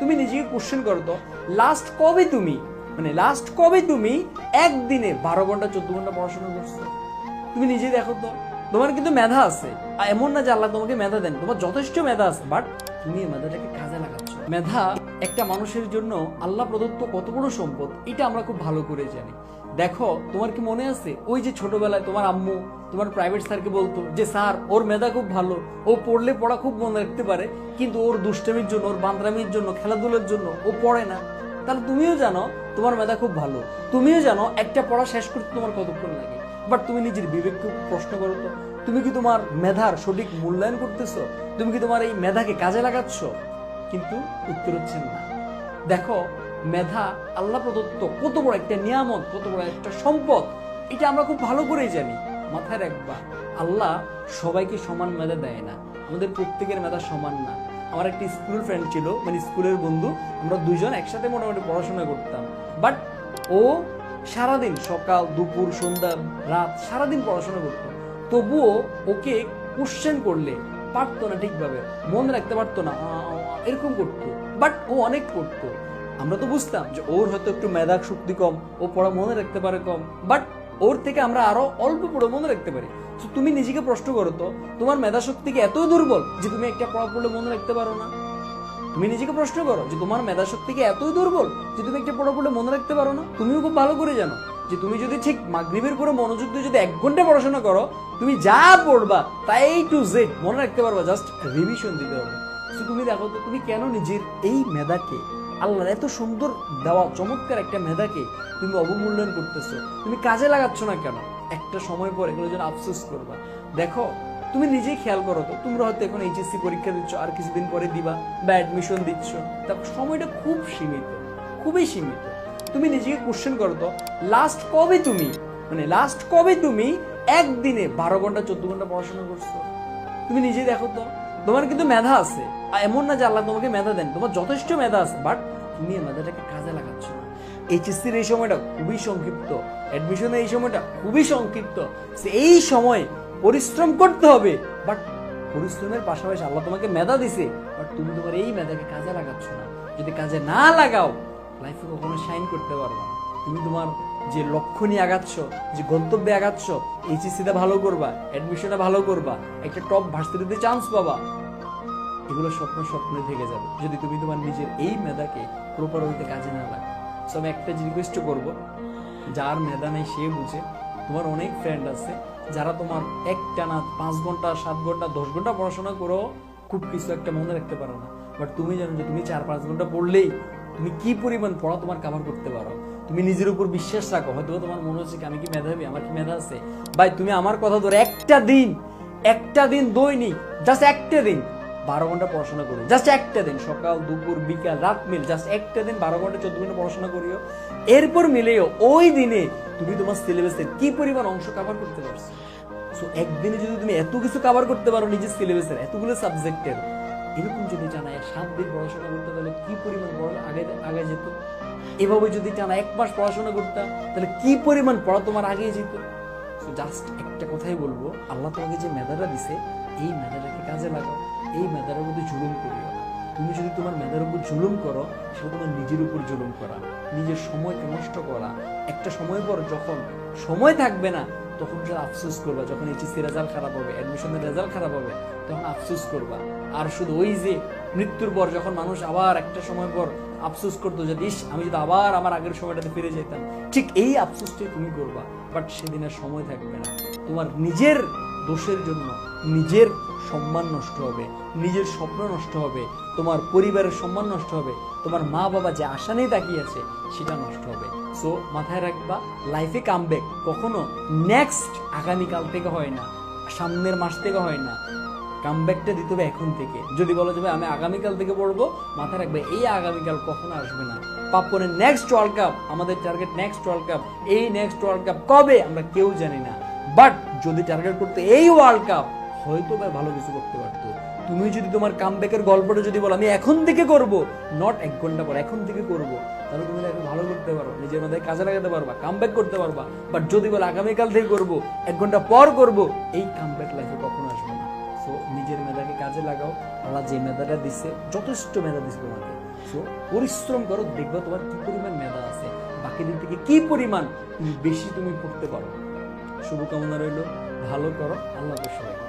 তুমি নিজেকে কোশ্চেন করো তো লাস্ট কবে তুমি মানে লাস্ট কবে তুমি একদিনে বারো ঘণ্টা, চোদ্দ ঘণ্টা পড়াশোনা করছ? তুমি নিজে দেখো তো, তোমার কিন্তু মেধা আছে। এমন না যে আল্লাহ তোমাকে মেধা দেন, তোমার যথেষ্ট মেধা আছে বাট তুমি মেধাটাকে কাজে মেধা একটা মানুষের জন্য আল্লাহ প্রদত্ত কত বড় সম্পদ, এটা আমরা খুব ভালো করে জানি। দেখো, তোমার কি মনে আছে? ওই যে ছোটবেলায় তোমার আম্মু, তোমার প্রাইভেট স্যারকে বলতো যে, স্যার, ওর মেধা খুব ভালো। ও পড়লে পড়া খুব মনে রাখতে পারে, কিন্তু ওর দুষ্টামির জন্য, ওর বান্দরামির জন্য, খেলাধুলার জন্য ও পড়ে না। তাহলে তুমিও জানো তোমার মেধা খুব ভালো। তুমিও জানো একটা পড়া শেষ করতে তোমার কতক্ষণ লাগে। বাট তুমি নিজের বিবেককে প্রশ্ন করো তো। তুমি কি তোমার মেধার সঠিক মূল্যায়ন করতেছো? তুমি কি তোমার এই মেধাকে কাজে লাগাচ্ছ? কিন্তু উত্তর হচ্ছে না। দেখো, মেধা আল্লাহ প্রদত্ত কত বড় একটা নিয়ামত, কত বড় একটা সম্পদ, এটা আমরা খুব ভালো করেই জানি। মাথায় রাখবা, আল্লাহ সবাইকে সমান মেধা দেয় না। আমাদের প্রত্যেকের মেধা সমান না। আমার একটা স্কুল ফ্রেন্ড ছিল মানে স্কুলের বন্ধু, আমরা দুজন একসাথে মোটামুটি পড়াশোনা করতাম। বাট ও সারাদিন, সকাল, দুপুর, সন্ধ্যা, রাত, সারাদিন পড়াশোনা করতো। তবুও ওকে কোশ্চেন করলে পারতো না ঠিকভাবে। মনে রাখতে পারতো না এরকম করতো বাট ও অনেক করতো। আমরা তো বুঝতাম যে ওর হয়তো একটু মেধা শক্তি কম, ও পড়া মনে রাখতে পারে কম বাট ওর থেকে আমরা আরও অল্প পড়ে মনে রাখতে পারি। তো তুমি নিজেকে প্রশ্ন করো তো, তোমার মেধা শক্তি কি এত দুর্বল যে তুমি একটা পড়া পড়লে মনে রাখতে পারো না? তুমি নিজেকে প্রশ্ন করো যে তোমার মেধা শক্তি কি এতই দুর্বল যে তুমি একটা পড়া পড়লে মনে রাখতে পারো না? তুমিও খুব ভালো করে জানো যে তুমি যদি ঠিক মাগরিবের পরে মনোযোগ দিয়ে যদি এক ঘণ্টা পড়াশোনা করো, তুমি যা পড়বা তাই টু জেড মনে রাখতে পারবা জাস্ট রিভিশন দিতে হবে। তুমি দেখো তো, তুমি কেন নিজের এই মেধাকে, আল্লাহর এত সুন্দর দেওয়া, চমৎকার একটা মেধাকে তুমি অবমূল্যায়ন করতেছো? তুমি কাজে লাগাচ্ছ না কেন? একটা সময় পর এগুলো যেন আফসোস করবা। দেখো, তুমি নিজেই খেয়াল করো তো, তোমরা হয়তো এখন এইচএসসি পরীক্ষা দিচ্ছ, আর কিছুদিন পরে দিবা বা অ্যাডমিশন দিচ্ছ। তারপর সময়টা খুব সীমিত, খুবই সীমিত। তুমি নিজেকে কোশ্চেন করো তো লাস্ট কবে তুমি মানে লাস্ট কবে তুমি একদিনে বারো ঘণ্টা, চোদ্দ ঘণ্টা পড়াশোনা করছ? তুমি নিজে দেখো তো। তোমার কিন্তু মেধা আছে। এমন না যে আল্লাহ তোমাকে মেধা দেন, তোমার যথেষ্ট মেধা আছে বাট তুমি মেধাটাকে কাজে লাগাচ্ছ। না এইচএসসির এই সময়টা খুবই সংক্ষিপ্ত অ্যাডমিশনের এই সময়টা খুবই সংক্ষিপ্ত। এই সময় পরিশ্রম করতে হবে বাট পরিশ্রমের পাশাপাশি আল্লাহ তোমাকে মেধা দিছে বাট তুমি তোমার এই মেধাকে কাজে লাগাচ্ছ না। যদি কাজে না লাগাও লাইফে কখনো শাইন করতে পারবে না। তুমি তোমার যে লক্ষ্য নিয়ে আগাচ্ছ, যে গন্তব্যে আগাচ্ছ এইচএসসিতে ভালো করবা অ্যাডমিশনে ভালো করবা, একটা টপ ভার্সিটিতে চান্স পাবা। এগুলো স্বপ্ন স্বপ্নে থেকে যাবে। যদি তুমি তোমার নিজের এই মেধাকে প্রপার হইতে কাজে না লাগো সো আমি একটা রিকোয়েস্ট করব, যার মেধা নেই সে বুঝে। তোমার অনেক ফ্রেন্ড আছে, যারা তোমার একটা না পাঁচ ঘণ্টা, সাত ঘণ্টা, দশ ঘণ্টা পড়াশোনা করেও খুব কিছু একটা মনে রাখতে পারো না। বাট তুমি জানো যে তুমি চার পাঁচ ঘণ্টা পড়লেই তুমি কি পরিমাণ পড়া তোমার কাভার করতে পারো? তুমি নিজের উপর বিশ্বাস রাখো। হয়তো তোমার মনে হচ্ছে কি, আমি কি মেধাবী? আমার কি মেধা আছে? ভাই, তুমি আমার কথা ধরে একটা দিন একটা দিন দৈনিক জাস্ট একটা দিন। বারো ঘণ্টা পড়াশোনা করি জাস্ট একটা দিন, সকাল, দুপুর, বিকাল, রাত মিল জাস্ট একটা দিন, বারো ঘণ্টা, চোদ্দ ঘণ্টা পড়াশোনা করিও। এরপর মিলেও ওই দিনে তুমি তোমার সিলেবাসের কি পরিমাণ অংশ কাভার করতে পারছ? সো একদিনে যদি তুমি এত কিছু কাভার করতে পারো নিজের সিলেবাসের এতগুলো সাবজেক্টের এরকম যদি টানা সাত দিন পড়াশোনা করতে, তাহলে কি পরিমাণ পড়া আগে আগে যেত। এভাবে যদি টানা এক মাস পড়াশোনা করতাম তাহলে কি পরিমাণ পড়া তোমার আগে যেত? জাস্ট একটা কথাই বলব, আল্লাহ তোমাকে যে মেধাটা দিছে, এই মেধাটাকে কাজে লাগাও। এই মেধার মধ্যে জুলুম করিও তুমি যদি তোমার মেধার উপর জুলুম করো, সেটা তোমার নিজের উপর জুলুম করা, নিজের সময়কে নষ্ট করা। একটা সময় পর যখন সময় থাকবে না, তখন সে আফসোস করবা, যখন এইচএসসি রেজাল্ট খারাপ হবে অ্যাডমিশনের রেজাল্ট খারাপ হবে। তখন আফসোস করবা। আর শুধু ওই যে মৃত্যুর পর যখন মানুষ আবার একটা সময় পর আফসোস করতো যে, ইস, আমি যদি আবার আমার আগের সময়টাতে ফিরে যেতাম। ঠিক এই আফসোসটাই তুমি করবা বাট সেদিন আর সময় থাকবে না। তোমার নিজের দোষের জন্য নিজের সম্মান নষ্ট হবে, নিজের স্বপ্ন নষ্ট হবে, তোমার পরিবারের সম্মান নষ্ট হবে, তোমার মা বাবা যে আশা নিয়ে তাকিয়ে আছে, সেটা নষ্ট হবে। সো মাথায় রাখবা লাইফে কামব্যাক কখনো নেক্সট আগামীকাল থেকে হয় না, সামনের মাস থেকে হয় না। কামব্যাকটা দিতে হবে এখন থেকে। যদি বলো যে ভাই, আমি আগামীকাল থেকে পড়ব, মাথায় রাখবে, এই আগামীকাল কখনো আসবে না। পাপনের নেক্সট ওয়ার্ল্ড কাপ আমাদের টার্গেট নেক্সট ওয়ার্ল্ড কাপ এই নেক্সট ওয়ার্ল্ড কাপ কবে আমরা কেউ জানি না। বাট যদি টার্গেট করতে এই ওয়ার্ল্ড কাপ হয়তো বা ভালো কিছু করতে পারতো। তুমি যদি তোমার কামব্যাকের গল্পটা যদি বলো, আমি এখন থেকে করব নট এক ঘণ্টা পর, এখন থেকে করব, তাহলে তুমি এখন ভালো করতে পারো, নিজের মধ্যে কাজে লাগাতে পারবা কামব্যাক করতে পারবা। বাট যদি বলো, আগামীকাল থেকে করব, এক ঘণ্টা পর করব, এই কামব্যাক লাইফে কখনো কাজে লাগাও আল্লাহ যে মেধাটা দিছে, যথেষ্ট মেধা দিছে তোমাকে। সো পরিশ্রম করো, দেখবে তোমার কি পরিমাণ মেধা আছে বাকি দিন থেকে কি পরিমাণ বেশি তুমি পড়তে পারো। শুভকামনা রইল, ভালো করো, আল্লাহ সবাইকে।